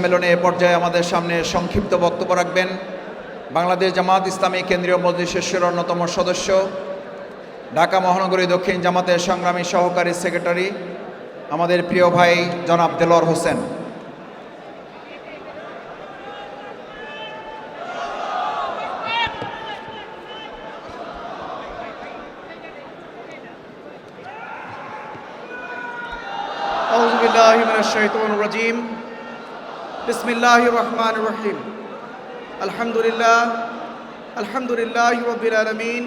সম্মেলনে এ পর্যায়ে আমাদের সামনে সংক্ষিপ্ত বক্তব্য রাখবেন বাংলাদেশ জামাত ইসলামী কেন্দ্রীয় মজলিসের অন্যতম সদস্য ঢাকা মহানগরী দক্ষিণ জামাতের সংগ্রামী সহকারী সেক্রেটারি আমাদের প্রিয় ভাই জনাব দেলোয়ার হোসেন أعوذ بالله من الشيطان الرجيم বিসমিল্লাহ রহমান রহিম আলহামদুলিল্লাহ আলহামদুলিল্লাহ রবিল আলমিন।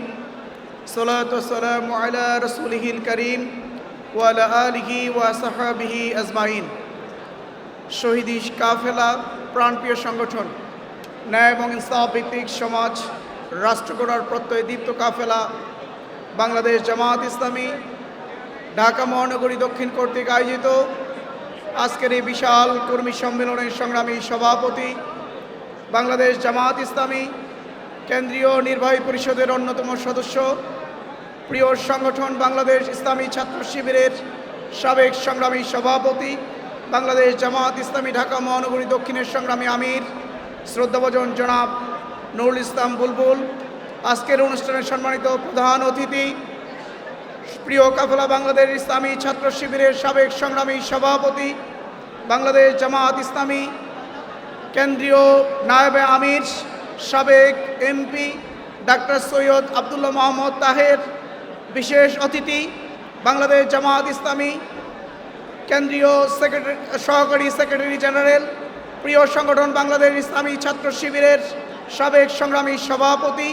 সালাম আলা রসুলহিল করিম ওয়ালা আলহি ওয়াসাহাবিহি আজমাইন। শহীদি কাফেলা প্রাণপ্রিয় সংগঠন, ন্যায় এবং ইনসাফ ভিত্তিক সমাজ, রাষ্ট্র গড়ার প্রত্যয় দীপ্ত কাফেলা, বাংলাদেশ জামাত ইসলামী, ঢাকা মহানগরী দক্ষিণ কর্তৃক আয়োজিত আজকের এই বিশাল কর্মী সম্মেলনের সংগ্রামী সভাপতি বাংলাদেশ জামাত ইসলামী, কেন্দ্রীয় নির্বাহী পরিষদের অন্যতম সদস্য, প্রিয় সংগঠন বাংলাদেশ ইসলামী ছাত্র শিবিরের সাবেক সংগ্রামী সভাপতি, বাংলাদেশ জামাত ইসলামী ঢাকা মহানগরী দক্ষিণের সংগ্রামী আমির, শ্রদ্ধাভজন জনাব নুরুল ইসলাম বুলবুল, আজকের অনুষ্ঠানের সম্মানিত প্রধান অতিথি প্রিয় কাফলা বাংলাদেশ ইসলামী ছাত্র শিবিরের সাবেক সংগ্রামী সভাপতি, বাংলাদেশ জামাত ইসলামী, কেন্দ্রীয় নায়েবে আমির, সাবেক এমপি ডাক্তার সৈয়দ আবদুল্লাহ মোহাম্মদ তাহের, বিশেষ অতিথি, বাংলাদেশ জামাত ইসলামী, কেন্দ্রীয় সেক্রেটারি, সহকারী সেক্রেটারি জেনারেল, প্রিয় সংগঠন বাংলাদেশ ইসলামী ছাত্র শিবিরের সাবেক সংগ্রামী সভাপতি,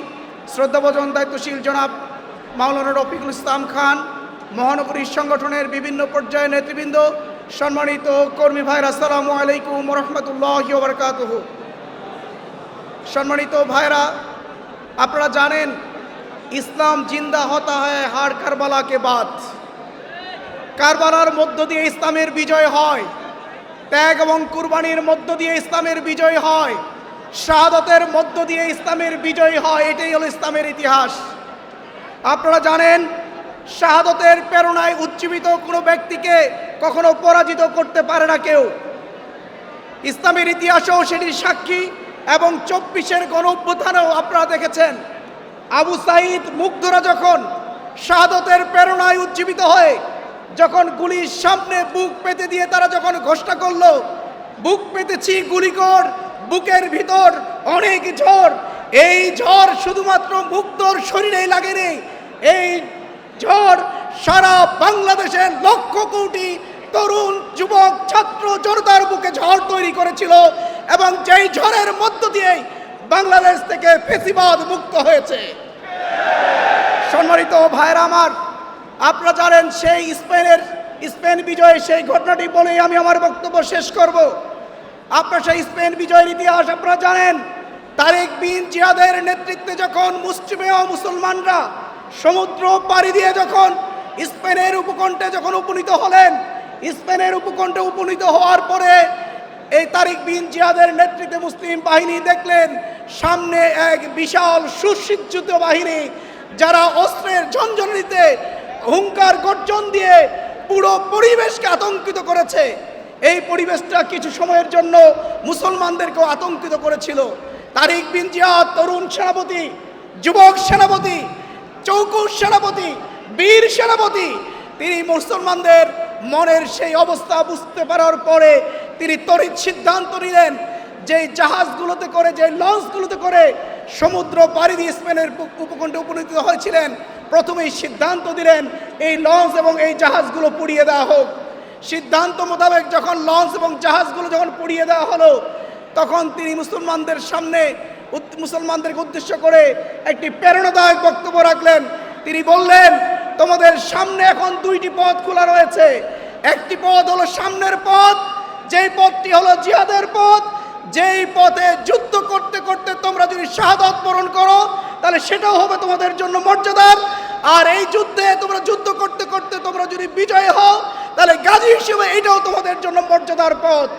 শ্রদ্ধাভজন দায়িত্বশীল জনাব মাওলানা রফিকুল ইসলাম খান, মহানগরী সংগঠনের বিভিন্ন পর্যায়ে নেতৃবৃন্দ, সম্মানিত কর্মী ভাইরা, আসসালামু আলাইকুম রহমতুল্লাহ বরকাতহ সম্মানিত ভাইরা, আপনারা জানেন, ইসলাম জিন্দা হতা হয় হার কারবালাকে বাদ কারবালার মধ্য দিয়ে ইসলামের বিজয় হয়, ত্যাগ এবং কুরবানির মধ্য দিয়ে ইসলামের বিজয় হয়, শাহাদতের মধ্য দিয়ে ইসলামের বিজয় হয়, এটাই হলো ইসলামের ইতিহাস। আপনারা জানেন, শাহাদতের প্রেরণায় উজ্জীবিত কোনো ব্যক্তিকে কখনো পরাজিত করতে পারে না কেউ। ইসলামের ইতিহাসেও সেটির সাক্ষী এবং চব্বিশের গণ অভ্যুত্থানেও আপনারা দেখেছেন, আবু সাইদ মুগ্ধরা যখন শাহাদতের প্রেরণায় উজ্জীবিত হয়ে, যখন গুলির সামনে বুক পেতে দিয়ে তারা যখন ঘোষণা করল, বুক পেতেছি গুলি কর বুকের ভিতর অনেক ঝড়, এই ঝড় শুধুমাত্র মুক্তর শরীরেই লাগেনি এই ঝড় সারা বাংলাদেশের লক্ষ কোটি তরুণ, যুবক, ছাত্র জনতার বুকে ঝড় তৈরি করেছিল এবং যেই ঝড়ের মধ্য দিয়ে বাংলাদেশ থেকে ফেসিবাদ মুক্ত হয়েছে। সম্মানিত ভাইরা আমার, আপনারা জানেন সেই স্পেনের, স্পেন বিজয়ে সেই ঘটনাটি বলেই আমি আমার বক্তব্য শেষ করব। আপনার সেই স্পেন বিজয়ের ইতিহাস আপনারা জানেন, তারেক বিন জিয়াদের নেতৃত্বে যখন মুসলিমে মুসলমানরা সমুদ্র পাড়ি দিয়ে যখন স্পেনের উপকণ্ঠে যখন উপনীত হলেন, স্পেনের উপকণ্ঠে উপনীত হওয়ার পরে এই তারিক বিন জিয়াদের নেতৃত্বে মুসলিম বাহিনী দেখলেন, সামনে এক বিশাল সুসজ্জিত বাহিনী, যারা অস্ত্রের ঝঞ্ঝনিতে হুঙ্কার গর্জন দিয়ে পুরো পরিবেশকে আতঙ্কিত করেছে। এই পরিবেশটা কিছু সময়ের জন্য মুসলমানদেরকেও আতঙ্কিত করেছিল। তারিক বিন জিয়াদ তরুণ সেনাপতি, যুবক সেনাপতি চৌকুশ সেনাপতি, বীর সেনাপতি, তিনি মুসলমানদের মনের সেই অবস্থা বুঝতে পারার পরে তিনি তড়িৎ সিদ্ধান্ত নিলেন যে জাহাজগুলোতে করে, যে লঞ্চগুলোতে করে সমুদ্র পাড়ি দিয়ে স্পেনের উপ- উপকণ্ঠে উপনীত হয়েছিলেন। প্রথমেই সিদ্ধান্ত দিলেন এই লঞ্চ এবং এই জাহাজগুলো পুড়িয়ে দেওয়া হোক। সিদ্ধান্ত মোতাবেক যখন লঞ্চ এবং জাহাজগুলো যখন পুড়িয়ে দেওয়া হলো, তখন তিনি মুসলমানদের সামনে মুসলমানদেরকে উদ্দেশ্য করে একটি প্রেরণাদায়ক বক্তব্য রাখলেন। তিনি বললেন, তোমাদের সামনে এখন দুইটি পথ খোলা রয়েছে। একটি পথ হলো সামনের পথ, যেই পথটি হলো জিহাদের পথ। যেই পথে যুদ্ধ করতে করতে তোমরা যদি শাহাদত বরণ করো, তাহলে সেটাও হবে তোমাদের জন্য মর্যাদার। আর এই যুদ্ধে তোমরা যুদ্ধ করতে করতে তোমরা যদি বিজয় হও, তাহলে গাজী হিসেবে এটাও তোমাদের জন্য মর্যাদার পথ।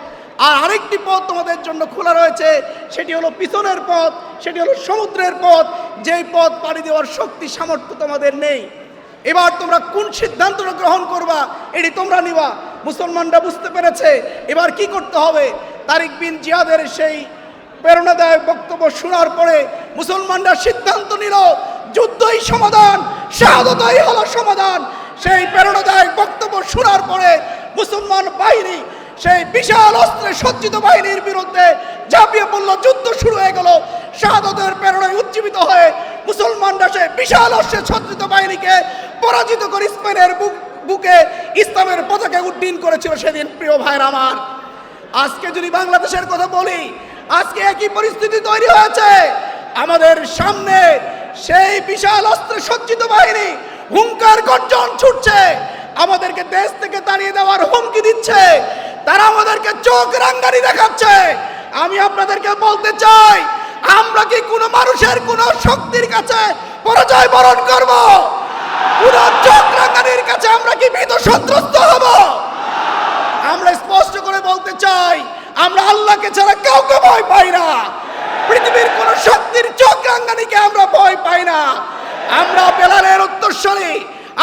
আর আরেকটি পথ তোমাদের জন্য খোলা রয়েছে, সেটি হলো পিছনের পথ, সেটি হলো সমুদ্রের পথ, যেই পথ পাড়ি দেওয়ার শক্তি, সামর্থ্য তোমাদের নেই। এবার তোমরা কোন সিদ্ধান্তটা গ্রহণ করবা, এটি তোমরা নিবা। মুসলমানরা বুঝতে পেরেছে, এবার কি করতে হবে? তারিক বিন জিয়াদের সেই প্রেরণাদায়ক বক্তব্য শোনার পরে মুসলমানরা সিদ্ধান্ত নিল, যুদ্ধই সমাধান, শাহাদতই হলো সমাধান। সেই প্রেরণাদায়ক বক্তব্য শোনার পরে মুসলমান বাহিনী সেই বিশাল অস্ত্রে সজ্জিত বাহিনীর বিরুদ্ধে ঝাঁপিয়ে পড়ল যুদ্ধ শুরু হয়ে গেল। শাহাদতের প্রেরণায় উজ্জীবিত হয়ে মুসলমানরা সেই বিশাল অস্ত্রে সজ্জিত বাহিনীকে পরাজিত করে স্পেনের বুক বুকে ইসলামের পতাকা উড্ডীন করেছিল সেদিন প্রিয় ভাইরা আমার। আজকে যদি বাংলাদেশের কথা বলি, আজকে একই পরিস্থিতি তৈরি হয়েছে। আমাদের সামনে সেই বিশাল অস্ত্রে সজ্জিত বাহিনী হুঙ্কার গর্জন ছুটছে। আমাদেরকে দেশ থেকে তাড়িয়ে দেওয়ার হুমকি চোখ রাঙ্গানি দেখাচ্ছে। আমি আপনাদেরকে বলতে চাই, আমরা কি কোনো মানুষের কোনো শক্তির কাছে পরাজয় বরণ করব? কোন চোখ রাঙ্গানির কাছে আমরা কি ভীত সন্ত্রস্ত হব? আমরা স্পষ্ট করে বলতে চাই, আমরা আল্লাহকে ছাড়া কাউকে ভয় পাই না। পৃথিবীর কোন শক্তির চোখ রাঙ্গানিকে আমরা ভয় পাই না। আমরা বেলালের উত্তরস্বরী,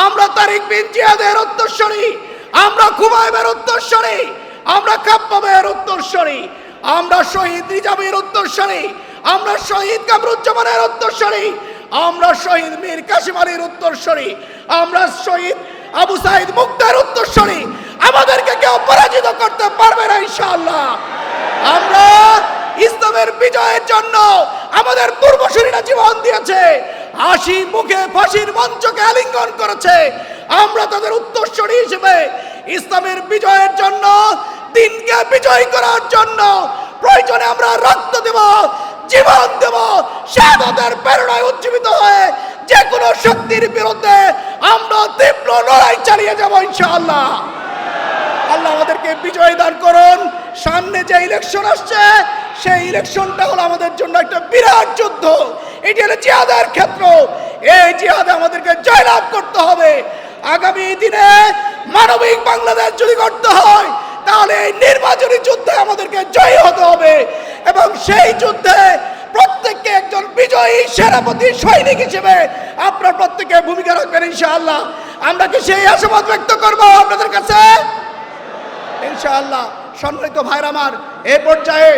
আমরা তারিক বিন জিয়াদের উত্তরস্বরী, আমরা খুবাইবের উত্তরস্বরী আমরা কাপ্পাবের উত্তরস্বরী, আমরা শহীদ রিজাবের উত্তরস্বরী, আমরা শহীদ কামরুজ্জামানের উত্তরস্বরী, আমরা শহীদ মীর কাশিম আলীর উত্তরস্বরী, আমরা শহীদ আবু সাইদ মুক্তার উত্তরস্বরী, আমাদেরকে কেউ পরাজিত করতে পারবে না ইনশাআল্লাহ। আমরা ইসলামের বিজয়ের জন্য আমাদের পূর্বসূরীরা জীবন দিয়েছে, হাসি মুখে ফাঁসির মঞ্চকে আলিঙ্গন করেছে। আমরা তাদের উত্তরস্বরী হিসেবে ইসলামের বিজয়ের জন্য দিনকে বিজয় করার জন্য প্রয়োজনে আমরা রক্ত দেব, জীবন দেব শাহাদাতের প্রেরণায় উজ্জীবিত হয়ে যে কোনো শক্তির বিরুদ্ধে আমরা তীব্র লড়াই চালিয়ে যাব ইনশাআল্লাহ। আল্লাহ আমাদেরকে বিজয় দান করুন। সামনে যে ইলেকশন আসছে, সেই ইলেকশনটা হলো আমাদের জন্য একটা বিরাট যুদ্ধ। এটি হলো জিহাদের ক্ষেত্র। এই জিহাদে আমাদেরকে জয়লাভ করতে হবে। আগামী দিনে মানবিক বাংলাদেশ যদি করতে হয় তাহলে এই নির্বাচনী যুদ্ধে আমাদেরকে জয়ী হতে হবে। এবং সেই যুদ্ধে প্রত্যেককে একজন বিজয়ী সেনাপতি সৈনিক হিসেবে আপনার প্রত্যেকে ভূমিকা রাখবেন ইনশাআল্লাহ। আমরা কি সেই আশাবাদ ব্যক্ত করব আপনাদের কাছে? ইনশাআল্লাহ। সম্মানিত ভাইরা আমার, এ পর্যায়ে